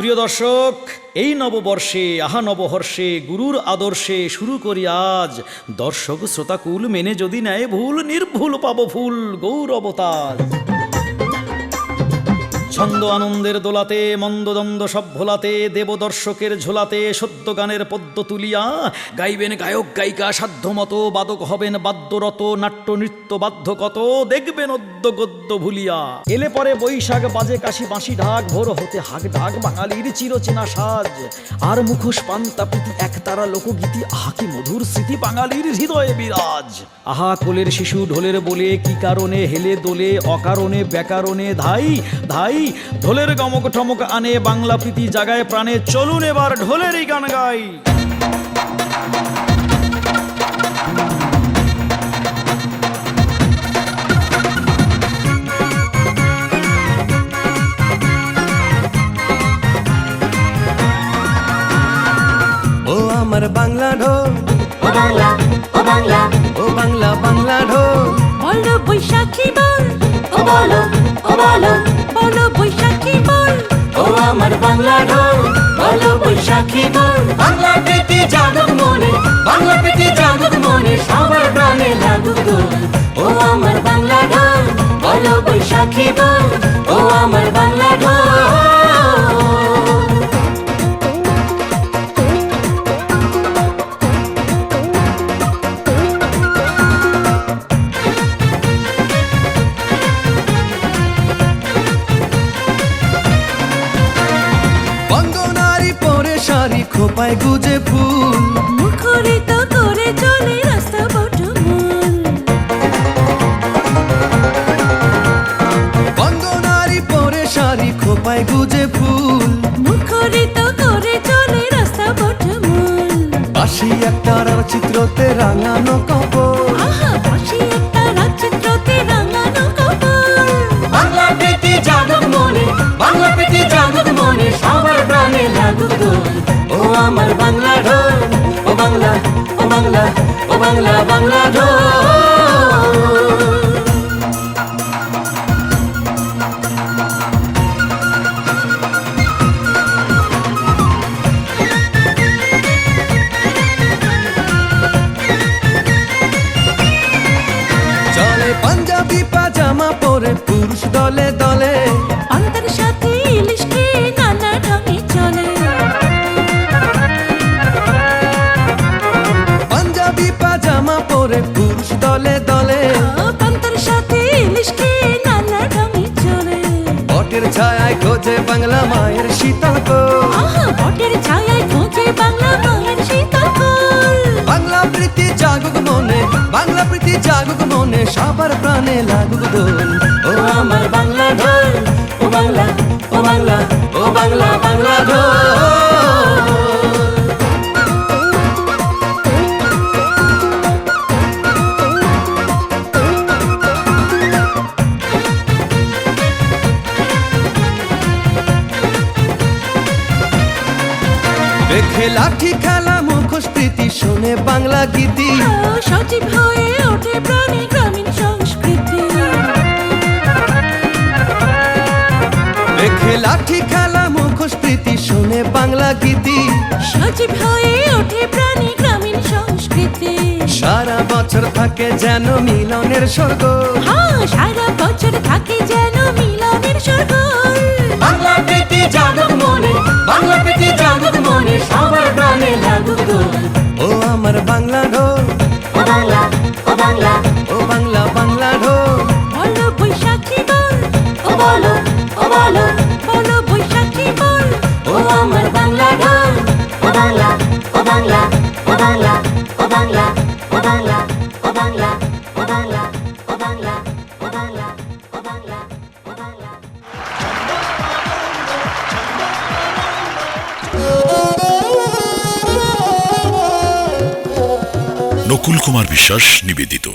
প্রিয় দর্শক, এই নববর্ষে, আহা নবহর্ষে গুরুর আদর্শে শুরু করি আজ। দর্শক, শ্রোতাকুল মেনে যদি নেয় ভুল, নির্ভুল পাব ফুল গৌরবতাজ ছন্দ আনন্দের দোলাতে মন্দদ্বন্দ্ব সব ভোলাতে দেব দর্শকের ঝোলাতে, সদ্য গানের পদ্ম তুলিয়া, গাইবেন গায়ক গায়িকা সাধ্যমতো, বাদক হবেন বাদ্যরত, নাট্য নৃত্য বাধ্য কত দেখবেন অদ্য গদ্য ভুলিয়া। এলে পরে বৈশাখ বাজে কাশি বাঁশি ঢাক, ভোর হতে হাক ঢাক, বাঙালির চিরচেনা সাজ। আর মুখোশ পান্তা প্রীতি একতারা লোকগীতি, আহা কি মধুর স্মৃতি বাঙালির হৃদয়ে বিরাজ। আহা কোলের শিশু ঢোলের বলে, কি কারণে হেলে দোলে, অকারণে, ব্যাকারণে ধাই ধাই ঢোলের গমক ঠমক আনে বাংলা প্রীতি জাগায় প্রাণে। চলুন এবার ঢোলেরই গান গাই। ও আমার বাংলা ঢোল। ও বাংলা ও বাংলা। ও বাংলা বাংলা ঢোল। বলো বৈশাখী বল। ও বলো ও বলো। বৈশাখী বল। ও আমার বাংলা ঢোল, বলো বৈশাখী বল। বাংলা প্রীতি জাগুক মনে, বাংলা প্রীতি জাগুক মনে, সবার প্রাণে লাগুক দোল। ও আমার বাংলা ঢোল, বলো বৈশাখী বল। ও আমার বাংলা ঢোল। খোপায় গুজে ফুল। মুখরিত করে চলে রাস্তা বটমূল বঙ্গনারী পরে শাড়ি খোপায় গুজে ফুল। মুখরিত করে চলে রাস্তা বটমূল বাসি একটা চিত্রতে রাঙানো কপল বাংলা বাংলা চলে পাঞ্জাবি পাজামা পরে পুরুষ দলে দলে। পাজামা পুরুষ দলে দলে। অন্তর সাথে খেয়ে নানা ঢঙে চলে। বটের ছায়ায় খোঁজে বাংলা মায়ের শীতল বটের ছায়ায় খোঁজে বাংলা মায়ের শীতল বাংলা প্রীতি জাগুক মনে বাংলা প্রীতি জাগুক মনে সবার প্রাণে লাগুক দোল। ও আমার বাংলা ঢোল ও বাংলা ও বাংলা লাঠি খেলা মুখোশ প্রীতি শোনে বাংলা গীতি। সজীব হয়ে ওঠে প্রাণী গ্রামীণ সংস্কৃতি। দেখে লাঠি খেলা মুখোশ প্রীতি শোনে বাংলা গীতি। সজীব হয়ে ওঠে প্রাণী গ্রামীণ সংস্কৃতি। সারা বছর থাকে যেন মিলনের স্বর্গ। হ্যাঁ সারা বছর থাকে যেন মিলনের স্বর্গ। বাংলা প্রীতি জাগত মনে বাংলা প্রীতি বাংলা ঢোল ও বাংলা ও বাংলা। ও বাংলা বাংলা ঢোল বলো বৈশাখী বল। ও বলো ও বলো। নকুল কুমার বিশ্বাস নিবেদিত।